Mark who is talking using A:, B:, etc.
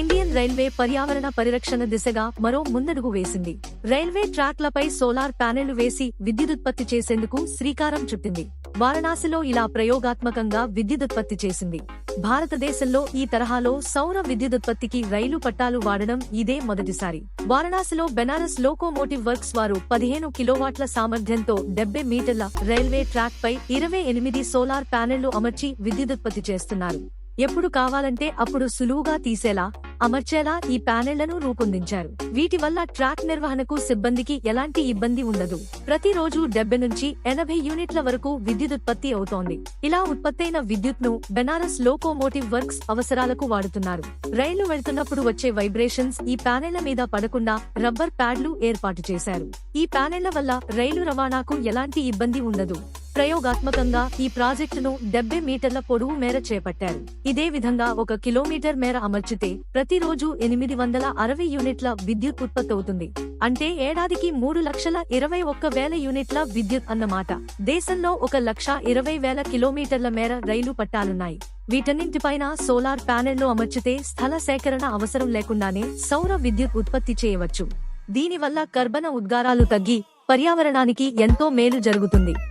A: Indian railway పర్యావరణ పరిరక్షణ దిశగా మరో ముందడుగు వేసింది. రైల్వే ట్రాక్లపై సోలార్ ప్యానెళ్ళు వేసి విద్యుదుత్పత్తి చేసేందుకు శ్రీకారం చుట్టింది. వారణాసిలో ఇలా ప్రయోగాత్మకంగా విద్యుదుత్పత్తి చేసింది. భారతదేశంలో ఈ తరహాలో సౌర విద్యుదుత్పత్తికి రైలు పట్టాలు వాడడం ఇదే మొదటిసారి. వారణాసిలో బెనారస్ లోకోమోటివ్ వర్క్స్ వారు పదిహేను కిలోవాట్ల సామర్థ్యంతో డెబ్బై మీటర్ల రైల్వే ట్రాక్ పై ఇరవై ఎనిమిది సోలార్ ప్యానెళ్ళు అమర్చి విద్యుదుత్పత్తి చేస్తున్నారు. ఎప్పుడు కావాలంటే అప్పుడు సులువుగా తీసేలా అమర్చేలా ఈ ప్యానెళ్ళను రూపొందించారు. వీటి వల్ల ట్రాక్ నిర్వహణకు సిబ్బందికి ఎలాంటి ఇబ్బంది ఉండదు. ప్రతిరోజు డెబ్బై నుంచి ఎనభై యూనిట్ల వరకు విద్యుదుత్పత్తి అవుతోంది. ఇలా ఉత్పత్తైన విద్యుత్ను బెనారస్ లోకోమోటివ్ వర్క్స్ అవసరాలకు వాడుతున్నారు. రైలు వెళ్తున్నప్పుడు వచ్చే వైబ్రేషన్స్ ఈ ప్యానెళ్ళ మీద పడకుండా రబ్బర్ ప్యాడ్లు ఏర్పాటు చేశారు. ఈ ప్యానెళ్ళ వల్ల రైలు రవాణాకు ఎలాంటి ఇబ్బంది ఉండదు. ప్రయోగాత్మకంగా ఈ ప్రాజెక్టును డెబ్బై మీటర్ల పొడవు మేర చేపట్టారు. ఇదే విధంగా ఒక కిలోమీటర్ మేర అమర్చితే ప్రతిరోజు ఎనిమిది వందల అరవై యూనిట్ల విద్యుత్ ఉత్పత్తి అవుతుంది అంటే ఏడాదికి మూడు లక్షల ఇరవై ఒక్క వేల యూనిట్ల విద్యుత్ అన్నమాట. దేశంలో ఒక లక్ష ఇరవై వేల కిలోమీటర్ల మేర రైలు పట్టాలున్నాయి. వీటన్నింటిపైన సోలార్ ప్యానెళ్ళు అమర్చితే స్థల సేకరణ అవసరం లేకుండానే సౌర విద్యుత్ ఉత్పత్తి చేయవచ్చు. దీనివల్ల కర్బన ఉద్గారాలు తగ్గి పర్యావరణానికి ఎంతో మేలు జరుగుతుంది.